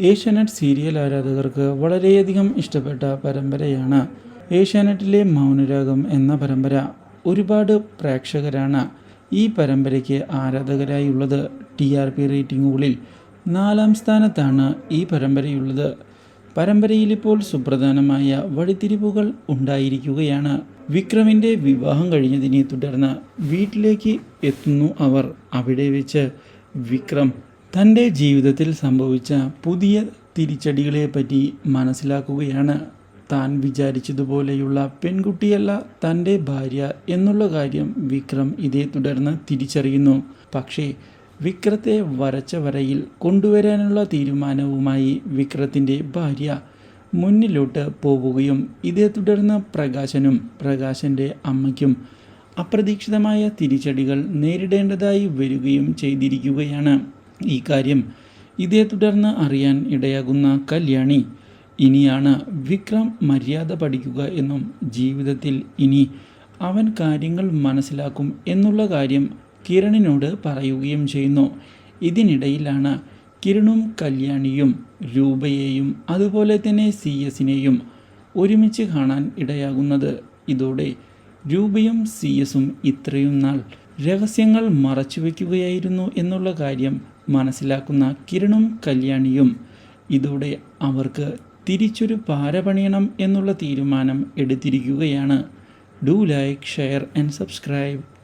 Asianet serial ആരാധകർക്ക് വളരെയധികം ഇഷ്ടപ്പെട്ട പരമ്പരയാണ് ഏഷ്യാനെറ്റിലെ മൗനരാഗം എന്ന പരമ്പര. ഒരുപാട് പ്രേക്ഷകരാണ് ഈ പരമ്പരയ്ക്ക് ആരാധകരായുള്ളത്. ടി ആർ പി റേറ്റിംഗുകളിൽ നാലാം സ്ഥാനത്താണ് ഈ പരമ്പരയുള്ളത്. പരമ്പരയിലിപ്പോൾ സുപ്രധാനമായ വഴിത്തിരിവുകൾ ഉണ്ടായിരിക്കുകയാണ്. വിക്രമിന്റെ വിവാഹം കഴിഞ്ഞതിനെ തുടർന്ന് വീട്ടിലേക്ക് എത്തുന്നു അവർ. അവിടെ വെച്ച് വിക്രം തന്റെ ജീവിതത്തിൽ സംഭവിച്ച പുതിയ തിരിച്ചടികളെപ്പറ്റി മനസ്സിലാക്കുകയാണ്. താൻ വിചാരിച്ചതുപോലെയുള്ള പെൺകുട്ടിയല്ല തന്റെ ഭാര്യ എന്നുള്ള കാര്യം വിക്രം ഇതേ തുടർന്ന് തിരിച്ചറിയുന്നു. പക്ഷേ വിക്രത്തെ വരച്ച വരയിൽ കൊണ്ടുവരാനുള്ള തീരുമാനവുമായി വിക്രത്തിന്റെ ഭാര്യ മുന്നിലോട്ട് പോവുകയും ഇതേ തുടർന്ന് പ്രകാശനും പ്രകാശന്റെ അമ്മയ്ക്കും അപ്രതീക്ഷിതമായ തിരിച്ചടികൾ നേരിടേണ്ടതായി വരികയും ചെയ്തിരിക്കുകയാണ്. ഈ കാര്യം ഇതേ തുടർന്ന് അറിയാൻ ഇടയാകുന്ന കല്യാണി. ഇനിയാണ് വിക്രം മര്യാദ പഠിക്കുക എന്നും ജീവിതത്തിൽ ഇനി അവൻ കാര്യങ്ങൾ മനസ്സിലാക്കും എന്നുള്ള കാര്യം കിരണിനോട് പറയുകയും ചെയ്യുന്നു. ഇതിനിടയിലാണ് കിരണും കല്യാണിയും രൂപയെയും അതുപോലെ തന്നെ സി എസിനെയും ഒരുമിച്ച് കാണാൻ ഇടയാകുന്നത്. ഇതോടെ രൂപയും സി എസും ഇത്രയും നാൾ രഹസ്യങ്ങൾ മറച്ചുവെക്കുകയായിരുന്നു എന്നുള്ള കാര്യം മനസ്സിലാക്കുന്ന കിരണും കല്യാണിയും ഇതോടെ അവർക്ക് തിരിച്ചൊരു പാര പണിയണം എന്നുള്ള തീരുമാനം എടുത്തിരിക്കുകയാണ്. Do like share and subscribe